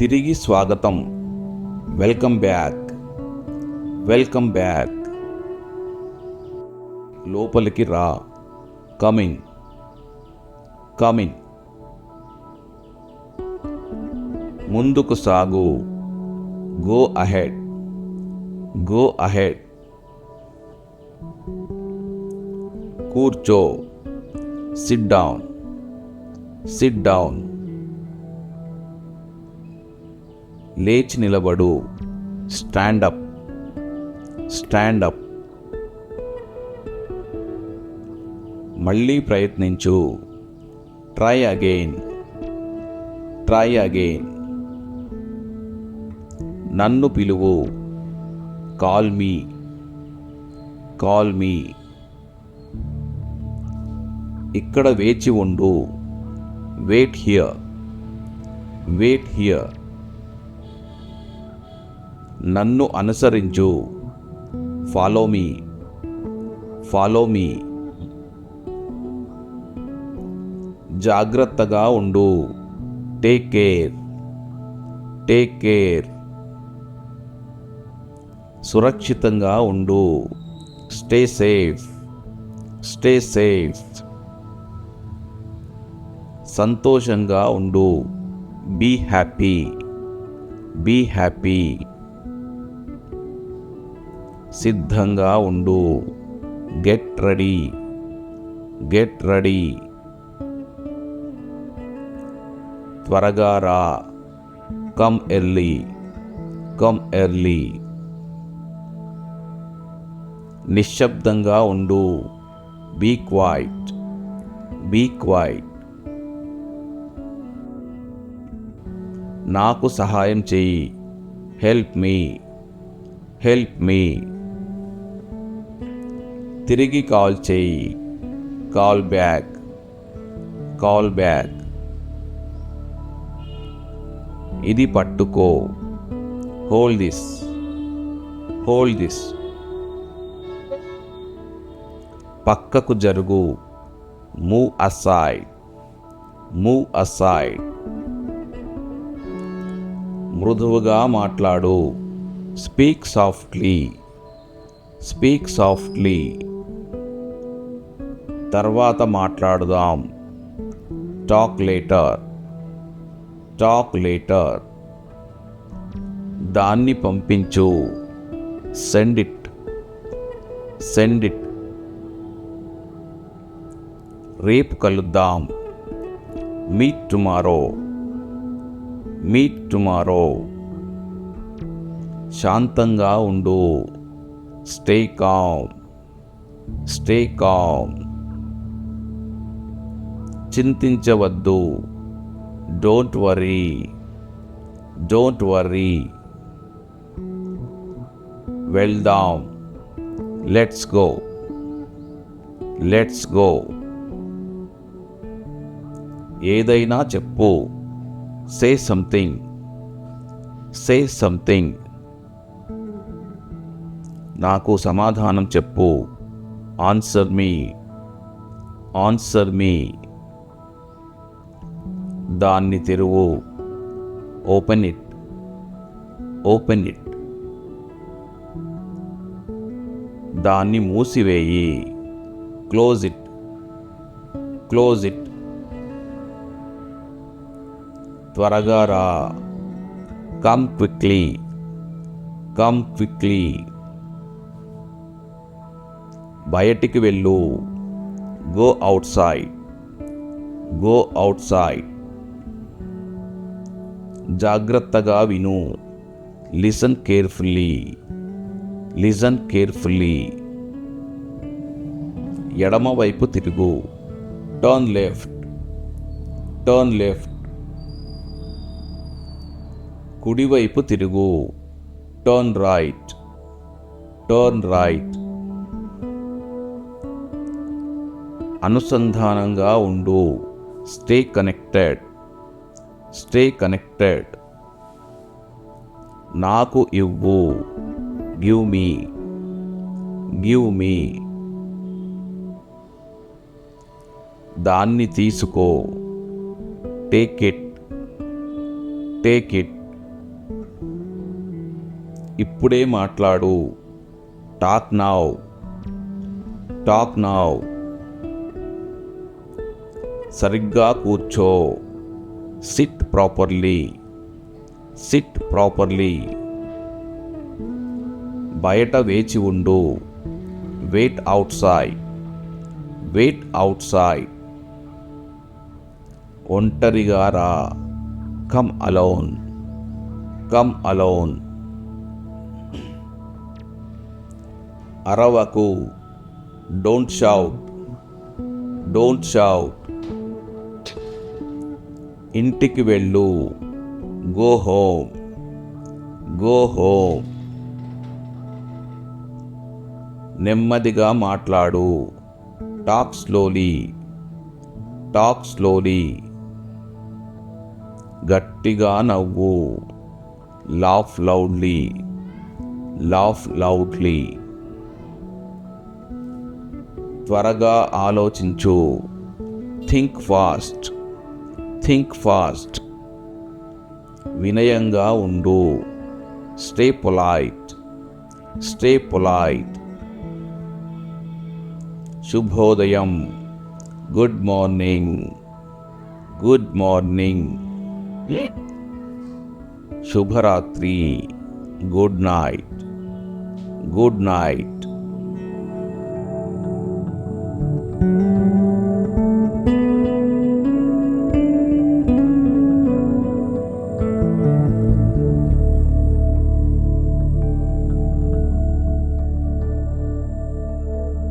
తిరిగి స్వాగతం. Welcome back. Welcome back. లోపలికి రా. కమింగ్ కమింగ్ ముందుకు సాగు. Go ahead. Go ahead. కూర్చో. Sit down. Sit down. లేచి నిలబడు. స్టాండ్ అప్ స్టాండ్ అప్ మళ్ళీ ప్రయత్నించు. ట్రై అగైన్ ట్రై అగైన్ నన్ను పిలువు. కాల్ మీ కాల్ మీ ఇక్కడ వేచి ఉండు. వెయిట్ హియర్ వెయిట్ హియర్ నన్ను అనుసరించు. Follow me. Follow me. జాగ్రత్తగా ఉండు. Take care. Take care. సురక్షితంగా ఉండు. Stay safe. Stay safe. సంతోషంగా ఉండు. Be happy. Be happy. సిద్ధంగా ఉండు. Get ready. Get ready. త్వరగా రా. Come early. Come early. నిశ్శబ్దంగా ఉండు. Be quiet. Be quiet. నాకు సహాయం చెయ్యి. Help me. Help me. తిరిగి కాల్ చేయి. Call back. Call back. ఇది పట్టుకో. Hold this. Hold this. పక్కకు జరుగు. Move aside. Move aside. మృదువుగా మాట్లాడు. Speak softly. Speak softly. తర్వాత మాట్లాడుదాం. టాక్ లేటర్ టాక్ లేటర్ దాన్ని పంపించు. సెండ్ ఇట్ సెండ్ ఇట్ రేపు కలుద్దాం. మీట్ టుమారో మీట్ టుమారో శాంతంగా ఉండు. స్టే కామ్ స్టే కామ్ చింతించవద్దు. డోంట్ వరీ డోంట్ వరీ వెళ్దాం. లెట్స్ గో లెట్స్ గో ఏదైనా చెప్పు. సే సంథింగ్ సే సంథింగ్ నాకు సమాధానం చెప్పు. ఆన్సర్ మీ ఆన్సర్ మీ దాన్ని తెరువు. Open it. Open it. దాన్ని మూసివేయి. Close it. Close it. త్వరగా రా. Come quickly. Come quickly. బయటికి వెళ్ళు. Go outside. Go outside. జాగ్రత్తగా విను. లిసన్ కేర్ఫుల్లీ లిసన్ కేర్ఫుల్లీ ఎడమ వైపు తిరుగు. టర్న్ లెఫ్ట్ టర్న్ లెఫ్ట్ కుడివైపు తిరుగు. టర్న్ రైట్ టర్న్ రైట్ అనుసంధానంగా ఉండు. స్టే కనెక్టెడ్ స్టే కనెక్టెడ్ నాకు ఇవ్వు. గివ్ మీ గివ్ మీ దాన్ని తీసుకో. టేక్ ఇట్ టేక్ ఇట్ ఇప్పుడే మాట్లాడు. టాక్ నావ్ టాక్ నావ్ సరిగ్గా కూర్చో. సిట్ ప్రాపర్లీ సిట్ ప్రాపర్లీ బయట వేచి ఉండు. Wait outside wait outside ఒంటరిగా రా. కమ్ అలోన్ కమ్ అలోన్ అరవకు. డోంట్ షౌట్ డోంట్ షౌట్ ఇంటికి వెళ్ళు. గో హోమ్ గో హోమ్ నెమ్మదిగా మాట్లాడు. టాక్ స్లోలీ టాక్ స్లోలీ గట్టిగా నవ్వు. లాఫ్ లౌడ్లీ లాఫ్ లౌడ్లీ త్వరగా ఆలోచించు. థింక్ ఫాస్ట్ థింక్ ఫాస్ట్ వినయంగా ఉండు స్టే పొలైట్ స్టే పొలైట్ శుభోదయం గుడ్ మార్నింగ్ గుడ్ మార్నింగ్ శుభరాత్రి గుడ్ నైట్ గుడ్ నైట్